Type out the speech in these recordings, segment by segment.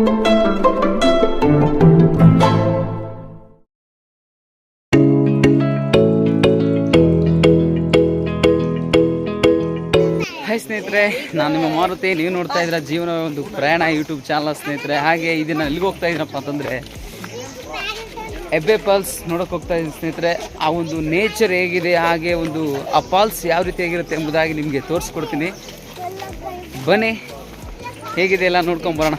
Hi ಸ್ನೇಹಿತರೆ, ನಾನು ನಿಮ್ಮ ಮಾರುತಿ. ನೀವು ನೋಡ್ತಾ ಇದ್ದೀರಾ ಜೀವನ ಒಂದು ಪ್ರಯಾಣ ಯೂಟ್ಯೂಬ್ ಚಾನಲ್ ಸ್ನೇಹಿತರೆ. ಹಾಗೆ ಇದನ್ನ ಎಲ್ಲಿಗೆ ಹೋಗ್ತಾ ಇದ್ದೀನಪ್ಪ ಅಂತಂದರೆ ಎಬ್ಬೆ ಫಾಲ್ಸ್ ನೋಡೋಕೆ ಹೋಗ್ತಾ ಇದ್ದೀನಿ ಸ್ನೇಹಿತರೆ. ಆ ಒಂದು ನೇಚರ್ ಹೇಗಿದೆ, ಹಾಗೆ ಒಂದು ಆ ಫಾಲ್ಸ್ ಯಾವ ರೀತಿಯಾಗಿರುತ್ತೆ ಎಂಬುದಾಗಿ ನಿಮಗೆ ತೋರಿಸ್ಕೊಡ್ತೀನಿ. ಬನ್ನಿ, ಹೇಗಿದೆ ಎಲ್ಲ ನೋಡ್ಕೊಂಬರೋಣ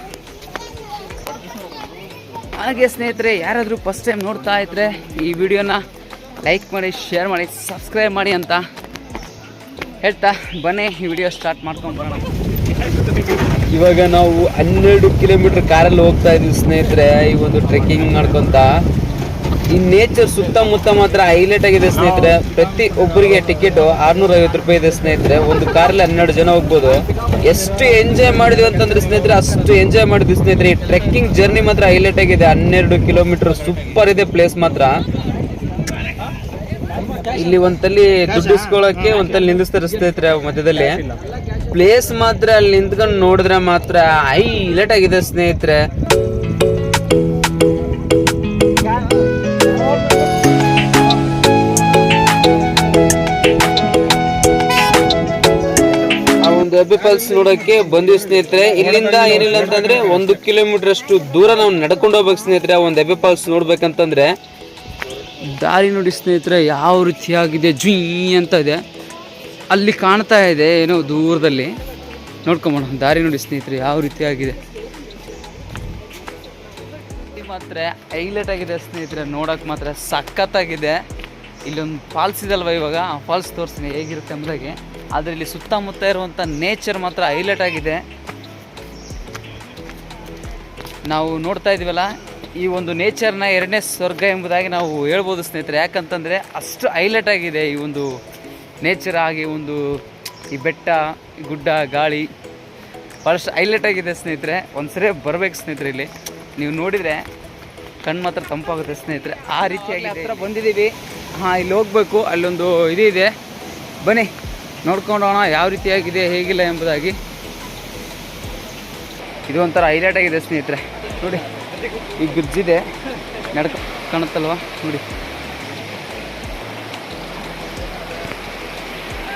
ಹಾಗೆ ಸ್ನೇಹಿತರೆ, ಯಾರಾದರೂ ಫಸ್ಟ್ ಟೈಮ್ ನೋಡ್ತಾ ಇದ್ದರೆ ಈ ವಿಡಿಯೋನ ಲೈಕ್ ಮಾಡಿ ಶೇರ್ ಮಾಡಿ ಸಬ್ಸ್ಕ್ರೈಬ್ ಮಾಡಿ ಅಂತ ಹೇಳ್ತಾ ಬನ್ನಿ. ಈ ವಿಡಿಯೋ ಸ್ಟಾರ್ಟ್ ಮಾಡ್ಕೊಂಡು ಬರೋಣ. ಇವಾಗ ನಾವು ಹನ್ನೆರಡು ಕಿಲೋಮೀಟ್ರ್ ಕಾರಲ್ಲಿ ಹೋಗ್ತಾ ಇದ್ದೀವಿ ಸ್ನೇಹಿತರೆ, ಈ ಒಂದು ಟ್ರೆಕ್ಕಿಂಗ್ ಮಾಡ್ಕೊಂತ. ಈ ನೇಚರ್ ಸುತ್ತಮುತ್ತ ಮಾತ್ರ ಹೈಲೈಟ್ ಆಗಿದೆ ಸ್ನೇಹಿತರೆ. ಪ್ರತಿ ಒಬ್ಬರಿಗೆ ಟಿಕೆಟ್ ಆರ್ನೂರ ಐವತ್ತು ರೂಪಾಯಿ ಇದೆ ಸ್ನೇಹಿತರೆ. ಒಂದು ಕಾರಲ್ಲಿ ಹನ್ನೆರಡು ಜನ ಹೋಗ್ಬೋದು. ಎಷ್ಟು ಎಂಜಾಯ್ ಮಾಡಿದ್ವಿ ಅಂತಂದ್ರೆ ಸ್ನೇಹಿತರೆ, ಅಷ್ಟು ಎಂಜಾಯ್ ಮಾಡಿದ್ವಿ ಸ್ನೇಹಿತರೆ. ಈ ಟ್ರೆಕ್ಕಿಂಗ್ ಜರ್ನಿ ಮಾತ್ರ ಹೈಲೈಟ್ ಆಗಿದೆ. ಹನ್ನೆರಡು ಕಿಲೋಮೀಟರ್ ಸೂಪರ್ ಇದೆ ಪ್ಲೇಸ್ ಮಾತ್ರ. ಇಲ್ಲಿ ಒಂದಲ್ಲಿ ದುಡ್ಡು ಇಸ್ಕೊಳಕ್ಕೆ ಒಂದಲ್ಲಿ ನಿಲ್ಲಿಸ್ತಾರೆ ಸ್ನೇಹಿತರೆ ಮಧ್ಯದಲ್ಲಿ. ಪ್ಲೇಸ್ ಮಾತ್ರ ಅಲ್ಲಿ ನಿಂತ್ಕೊಂಡು ನೋಡಿದ್ರೆ ಮಾತ್ರ ಹೈಲೈಟ್ ಆಗಿದೆ ಸ್ನೇಹಿತರೆ. ಫಾಲ್ಸ್ ನೋಡಕ್ಕೆ ಬಂದ್ವಿ ಸ್ನೇಹಿತರೆ. ಇಲ್ಲಿಂದ ಏನಿಲ್ಲ ಅಂತಂದ್ರೆ ಒಂದು ಕಿಲೋಮೀಟರ್ ಅಷ್ಟು ದೂರ ನಾವು ನಡ್ಕೊಂಡು ಹೋಗ್ಬೇಕು ಸ್ನೇಹಿತರೆ ಒಂದು ಎಬೆ ಫಾಲ್ಸ್ ನೋಡ್ಬೇಕಂತಂದ್ರೆ. ದಾರಿ ನೋಡಿ ಸ್ನೇಹಿತರೆ, ಯಾವ ರೀತಿಯಾಗಿದೆ ಜುಯ್ ಅಂತ ಇದೆ. ಅಲ್ಲಿ ಕಾಣ್ತಾ ಇದೆ ಏನೋ ದೂರದಲ್ಲಿ. ನೋಡ್ಕೊಂಬೋಣ ದಾರಿ ನೋಡಿ ಸ್ನೇಹಿತರೆ, ಯಾವ ರೀತಿಯಾಗಿದೆ. ಮಾತ್ರ ಹೈಲೈಟ್ ಆಗಿದೆ ಸ್ನೇಹಿತರೆ, ನೋಡೋಕೆ ಮಾತ್ರ ಸಖತ್ತಾಗಿದೆ. ಇಲ್ಲೊಂದು ಫಾಲ್ಸ್ ಇದಲ್ವ ಇವಾಗ? ಆ ಫಾಲ್ಸ್ ತೋರಿಸ್ತೀನಿ, ಹೇಗಿರುತ್ತೆ ಎಂಬುದಾಗಿ ಆದರೆ ಇಲ್ಲಿ ಸುತ್ತಮುತ್ತ ಇರುವಂಥ ನೇಚರ್ ಮಾತ್ರ ಹೈಲೈಟ್ ಆಗಿದೆ. ನಾವು ನೋಡ್ತಾ ಇದೀವಲ್ಲ, ಈ ಒಂದು ನೇಚರ್ನ ಎರಡನೇ ಸ್ವರ್ಗ ಎಂಬುದಾಗಿ ನಾವು ಹೇಳ್ಬೋದು ಸ್ನೇಹಿತರೆ. ಯಾಕಂತಂದರೆ ಅಷ್ಟು ಹೈಲೈಟ್ ಆಗಿದೆ ಈ ಒಂದು ನೇಚರ್ ಆಗಿ ಒಂದು ಈ ಬೆಟ್ಟ, ಗುಡ್ಡ, ಗಾಳಿ. ಭಾಳಷ್ಟು ಹೈಲೈಟ್ ಆಗಿದೆ ಸ್ನೇಹಿತರೆ. ಒಂದ್ಸರಿ ಬರಬೇಕು ಸ್ನೇಹಿತರೆ ಇಲ್ಲಿ. ನೀವು ನೋಡಿದರೆ ಕಣ್ಣು ಮಾತ್ರ ತಂಪಾಗುತ್ತೆ ಸ್ನೇಹಿತರೆ. ಆ ರೀತಿಯಾಗಿ ಹತ್ರ ಬಂದಿದ್ದೀವಿ. ಹಾಂ, ಇಲ್ಲಿ ಹೋಗಬೇಕು. ಅಲ್ಲೊಂದು ಇದು ಇದೆ. ಬನ್ನಿ, ನೋಡ್ಕೊಂಡೋಣ ಯಾವ ರೀತಿಯಾಗಿದೆ ಹೇಗಿಲ್ಲ ಎಂಬುದಾಗಿ. ಇದು ಒಂಥರ ಹೈಲೈಟ್ ಆಗಿದೆ ಸ್ನೇಹಿತರೆ. ನೋಡಿ, ಈ ಬ್ರಿಡ್ಜ್ ಇದೆ. ನಡ್ಕ, ಕಾಣುತ್ತಲ್ವ? ನೋಡಿ.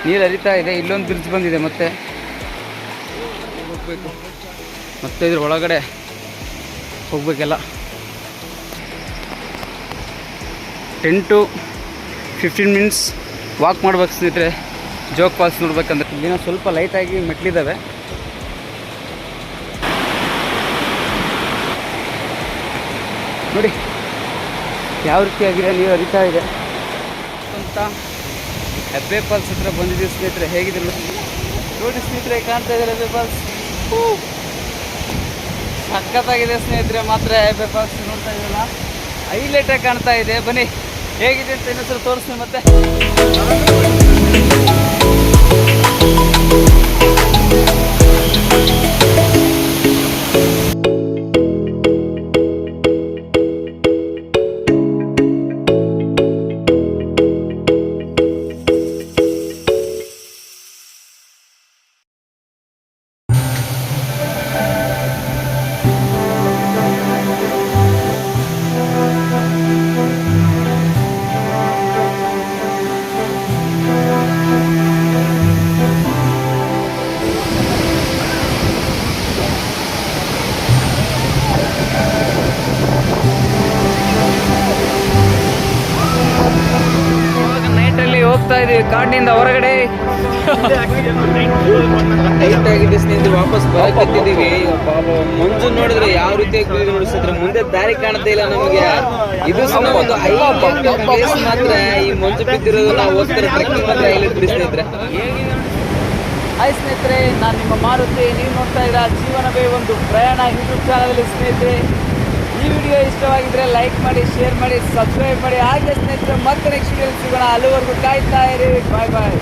ನೀರು ಹರಿತಾ ಇದೆ. ಇಲ್ಲೊಂದು ಬ್ರಿಡ್ಜ್ ಬಂದಿದೆ ಮತ್ತೆ. ಹೋಗ್ಬೇಕು. ಮತ್ತೆ ಇದ್ರ ಒಳಗಡೆ ಹೋಗ್ಬೇಕೆಲ್ಲ. ಟೆಂಟು. ಫಿಫ್ಟೀನ್ ಮಿನಿಟ್ಸ್ ವಾಕ್ ಮಾಡ್ಬೇಕು ಸ್ನೇಹಿತರೆ. ಜೋಗ್ ಫಾಲ್ಸ್ ನೋಡ್ಬೇಕಂದ್ರೆ. ಇಲ್ಲಿನ ಸ್ವಲ್ಪ ಲೈಟಾಗಿ ಮೆಟ್ಲಿದ್ದಾವೆ. ನೋಡಿ, ಯಾವ ರೀತಿಯಾಗಿದೆ ನೀರು ಹರಿತಾ ಇದೆ. ಅಂತ ಹೆಬ್ಬೆ ಫಾಲ್ಸ್ ಹತ್ರ ಬಂದಿದ್ದೀವಿ ಸ್ನೇಹಿತರೆ. ಹೇಗಿದೆ ನೋಡಿ. ಸ್ನೇಹಿತರೆ, ಕಾಣ್ತಾ ಇದ್ದಾರೆ ಹೆಬ್ಬೆ ಫಾಲ್ಸ್ ಸಖತ್ತಾಗಿದೆ ಸ್ನೇಹಿತರೆ, ಮಾತ್ರ ಹೆಬ್ಬೆ ಫಾಲ್ಸ್ ನೋಡ್ತಾ ಇದ್ದೀರಲ್ಲ. ಹೈಲೈಟಾಗಿ ಕಾಣ್ತಾ ಇದೆ. ಬನ್ನಿ. ಹೇಗಿದೆ ಅಂತ ಇನ್ನೊಂದ್ಸಲ ತೋರಿಸ್ತೀನಿ ಮತ್ತೆ. ಹೋಗ್ತಾ ಇದೀವಿ ಕಾಡಿನಿಂದ ಹೊರಗಡೆ. ಲೈಟ್ ಆಗಿದೆ ಸ್ನೇಹಿತರೆ ವಾಪಸ್ ಬರಕತ್ತಿದೀವಿ ಮಂಜು ನೋಡಿದ್ರೆ ಯಾವ ರೀತಿ ಬೀಳಿದೆ ನೋಡಿಸಿದ್ರೆ ಮುಂದೆ ದಾರಿ ಕಾಣ್ತಾ ಇಲ್ಲ ನಮಗೆ. ಇದು ಸಹ ಒಂದು ಹೈಲೈಟ್ ಪ್ಲೇಸ್ ಮಾತ್ರ ಈ ಮಂಜು ಬಿದ್ದಿರೋದು ನಾವು ಹೋಗ್ತಾರೆ ಟ್ರೆಕ್ಕಿಂಗ್ ಮಾತ್ರ ಇಲ್ಲಿ ಸ್ನೇಹಿತರೆ ಹಾಯ್ ಸ್ನೇಹಿತರೆ ನಾನು ನಿಮ್ಮ ಮಾರುತಿ. ನೀವು ನೋಡ್ತಾ ಇದ್ದೀರಾ ಜೀವನವೇ ಒಂದು ಪ್ರಯಾಣ. ಯೂಟ್ಯೂಬ್ ಕಾಲದಲ್ಲಿ ಸ್ನೇಹಿತರೆ ಈ ವಿಡಿಯೋ ಇಷ್ಟವಾಗಿದ್ದರೆ ಲೈಕ್ ಮಾಡಿ, ಶೇರ್ ಮಾಡಿ, ಸಬ್ಸ್ಕ್ರೈಬ್ ಮಾಡಿ. ಹಾಗೆ ಸ್ನೇಹಿತರೆ, ಮತ್ತೆ ನೆಕ್ಸ್ಟ್ ವಿಡಿಯೋ ಸಿಗೋಣ. ಅಲ್ಲಿವರೆಗೂ ಕಾಯ್ತಾ ಇರಿ. ಬಾಯ್ ಬಾಯ್